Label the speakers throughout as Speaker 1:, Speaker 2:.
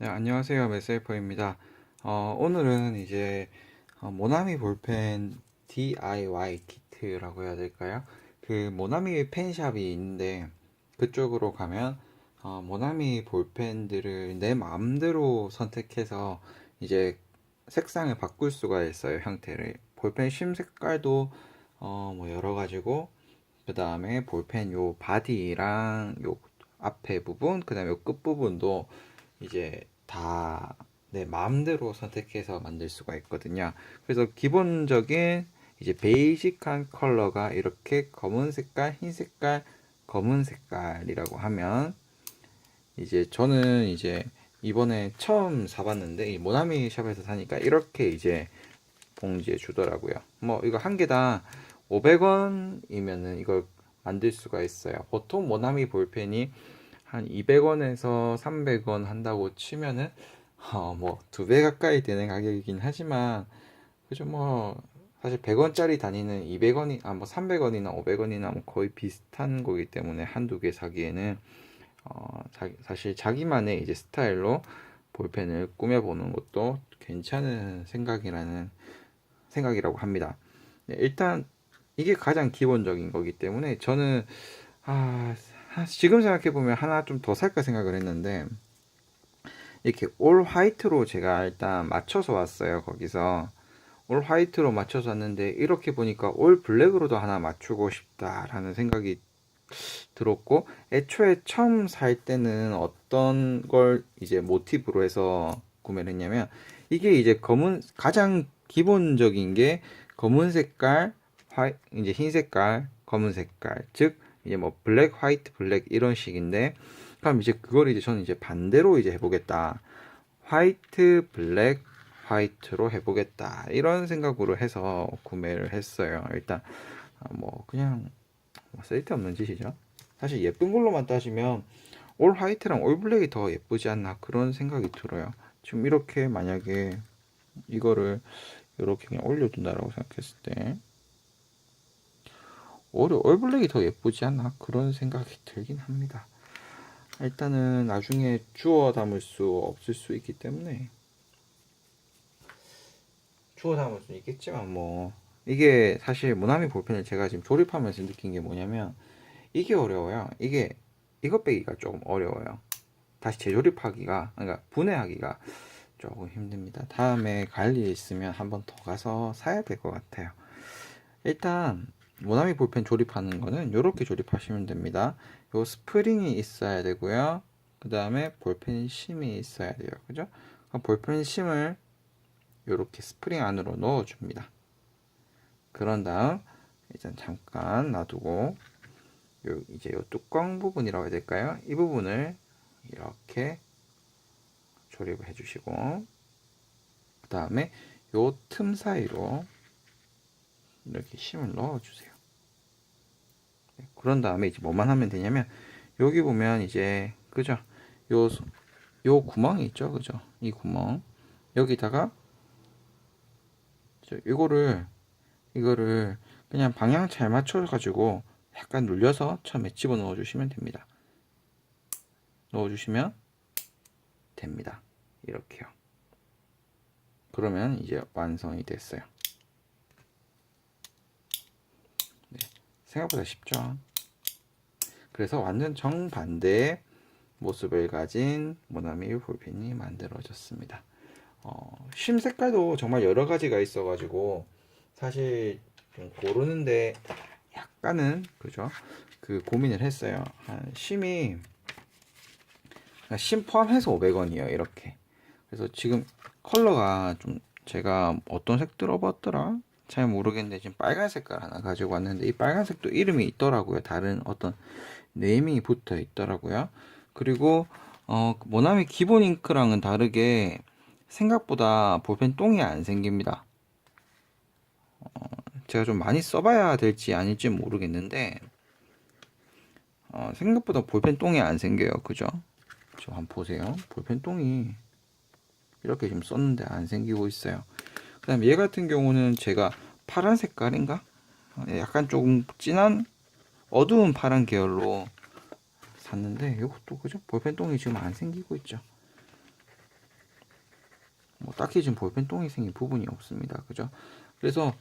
Speaker 1: 네, 안녕하세요. 메세이퍼입니다. 어, 오늘은 이제 어, 모나미 볼펜 DIY 키트라고 해야 될까요? 그 모나미 펜샵이 있는데 그쪽으로 가면 어, 모나미 볼펜들을 내 마음대로 선택해서 이제 색상을 바꿀 수가 있어요. 형태를. 볼펜 심 색깔도 어, 뭐 여러 가지고 그 다음에 볼펜 요 바디랑 요 앞에 부분, 그 다음에 요 끝 부분도 이제 다 내 마음대로 선택해서 만들 수가 있거든요. 그래서 기본적인 이제 베이직한 컬러가 이렇게 검은 색깔, 흰 색깔, 검은 색깔이라고 하면 이제 저는 이제 이번에 처음 사봤는데 이 모나미 샵에서 사니까 이렇게 이제 봉지에 주더라고요. 뭐 이거 한 개당 500원이면은 이걸 만들 수가 있어요. 보통 모나미 볼펜이 한 200원에서 300원 한다고 치면은 어, 뭐두 배 가까이 되는 가격이긴 하지만 그죠 뭐 사실 100원짜리 단위는 200원이 아뭐 300원이나 500원이나 뭐 거의 비슷한 거기 때문에 한두 개 사기에는 어, 자, 사실 자기만의 이제 스타일로 볼펜을 꾸며보는 것도 괜찮은 생각이라는 생각이라고 합니다. 네, 일단 이게 가장 기본적인 거기 때문에 저는 아 지금 생각해 보면 하나 좀 더 살까 생각을 했는데 이렇게 올 화이트로 제가 일단 맞춰서 왔어요 거기서. 올 화이트로 맞춰서 왔는데 이렇게 보니까 올 블랙으로도 하나 맞추고 싶다라는 생각이 들었고 애초에 처음 살 때는 어떤 걸 이제 모티브로 해서 구매를 했냐면 이게 이제 검은 가장 기본적인 게 검은 색깔 화 이제 흰 색깔 검은 색깔. 즉 이제 뭐 블랙 화이트 블랙 이런 식인데 그럼 이제 그걸 이제 저는 이제 반대로 이제 해보겠다 화이트 블랙 화이트로 해보겠다 이런 생각으로 해서 구매를 했어요 일단 뭐 그냥 뭐 쓸데없는 짓이죠. 사실 예쁜 걸로만 따지면 올 화이트랑 올 블랙이 더 예쁘지 않나 그런 생각이 들어요. 지금 이렇게 만약에 이거를 이렇게 그냥 올려둔다라고 생각했을 때 오히려 올 블랙이 더 예쁘지 않나 그런 생각이 들긴 합니다. 일단은 나중에 주워 담을 수 없을 수 있기 때문에 주워 담을 수 있겠지만 뭐 이게 사실 모나미 볼펜을 제가 지금 조립하면서 느낀 게 뭐냐면 이게 어려워요. 이게 이것 빼기가 조금 어려워요. 다시 재조립하기가 그러니까 분해하기가 조금 힘듭니다. 다음에 갈 일 있으면 한 번 더 가서 사야 될 것 같아요. 일단 모나미 볼펜 조립하는 거는 이렇게 조립하시면 됩니다. 요 스프링이 있어야 되고요. 그 다음에 볼펜 심이 있어야 돼요. 그죠? 볼펜 심을 이렇게 스프링 안으로 넣어줍니다. 그런 다음 일단 잠깐 놔두고 요 이제 요 뚜껑 부분이라고 해야 될까요? 이 부분을 이렇게 조립을 해주시고 그 다음에 요 틈 사이로 이렇게 심을 넣어주세요. 네, 그런 다음에 이제 뭐만 하면 되냐면 여기 보면 이제 그죠? 요, 요 구멍이 있죠, 그죠? 이 구멍 여기다가 이거를 이거를 그냥 방향 잘 맞춰 가지고 약간 눌려서 처음에 집어 넣어 주시면 됩니다. 넣어 주시면 됩니다. 이렇게요. 그러면 이제 완성이 됐어요. 생각보다 쉽죠? 그래서 완전 정반대의 모습을 가진 모나미 볼펜이 만들어졌습니다. 어, 심 색깔도 정말 여러 가지가 있어가지고 사실 좀 고르는데 약간은 그죠? 그 고민을 했어요. 한 심이 심 포함해서 500원이에요. 이렇게. 그래서 지금 컬러가 좀 제가 어떤 색 들어봤더라? 잘 모르겠는데 지금 빨간 색깔 하나 가지고 왔는데 이 빨간색도 이름이 있더라고요. 다른 어떤 네이밍이 붙어 있더라고요. 그리고 어, 모나미 기본 잉크랑은 다르게 생각보다 볼펜 똥이 안 생깁니다. 어, 제가 좀 많이 써봐야 될지 아닐지 모르겠는데 어, 생각보다 볼펜 똥이 안 생겨요. 그죠? 저 한번 보세요. 볼펜 똥이 이렇게 지금 썼는데 안 생기고 있어요. 그 다음에 얘 같은 경우는 제가 파란 색깔인가? 어, 약간 조금 진한 어두운 파란 계열로 샀는데 이것도 그죠? 볼펜 똥이 지금 안 생기고 있죠. 딱히 지금 볼펜 똥이 생긴 부분이 없습니다. 그죠? 그래서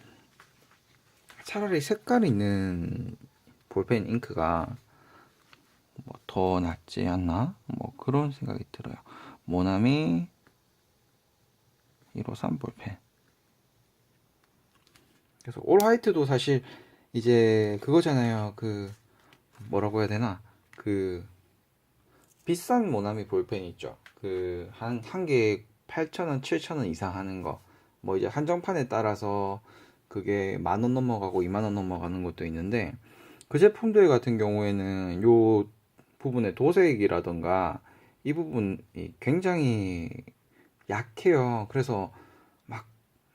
Speaker 1: 차라리 색깔 있는 볼펜 잉크가 뭐 더 낫지 않나? 뭐 그런 생각이 들어요. 모나미 153 볼펜. 그래서 올 화이트도 사실 이제 그거잖아요. 그 뭐라고 해야 되나? 그 비싼 모나미 볼펜 있죠. 그 한 한 개에 8,000원, 7,000원 이상 하는 거. 뭐 이제 한정판에 따라서 그게 만 원 넘어가고 2만 원 넘어가는 것도 있는데 그 제품들 같은 경우에는 요 부분의 도색이라던가 이 부분이 굉장히 약해요. 그래서 막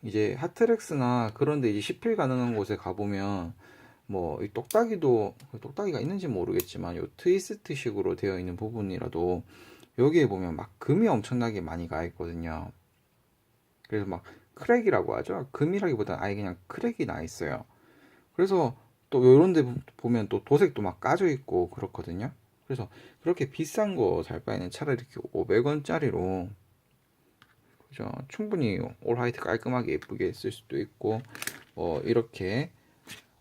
Speaker 1: 이제 하트렉스나 그런데 이제 시필 가능한 곳에 가보면 뭐 이 똑딱이도 똑딱이가 있는지 모르겠지만 요 트위스트식으로 되어 있는 부분이라도 여기에 보면 막 금이 엄청나게 많이 가 있거든요. 그래서 막 크랙이라고 하죠. 금이라기보다는 아예 그냥 크랙이 나 있어요. 그래서 또 요런 데 보면 또 도색도 막 까져 있고 그렇거든요. 그래서 그렇게 비싼 거 살 바에는 차라리 이렇게 500원짜리로 그죠? 충분히 올 화이트 깔끔하게 예쁘게 쓸 수도 있고 뭐 이렇게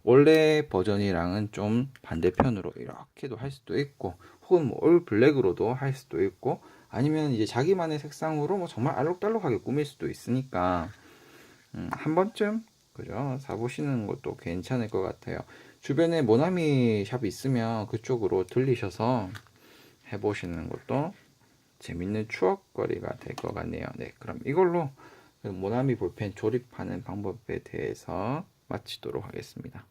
Speaker 1: 원래 버전이랑은 좀 반대편으로 이렇게도 할 수도 있고 혹은 뭐 올 블랙으로도 할 수도 있고 아니면 이제 자기만의 색상으로 뭐 정말 알록달록하게 꾸밀 수도 있으니까 음, 한 번쯤 그죠 사보시는 것도 괜찮을 것 같아요 주변에 모나미 샵이 있으면 그쪽으로 들리셔서 해보시는 것도 재밌는 추억거리가 될 것 같네요. 네 그럼 이걸로 모나미 볼펜 조립하는 방법에 대해서 마치도록 하겠습니다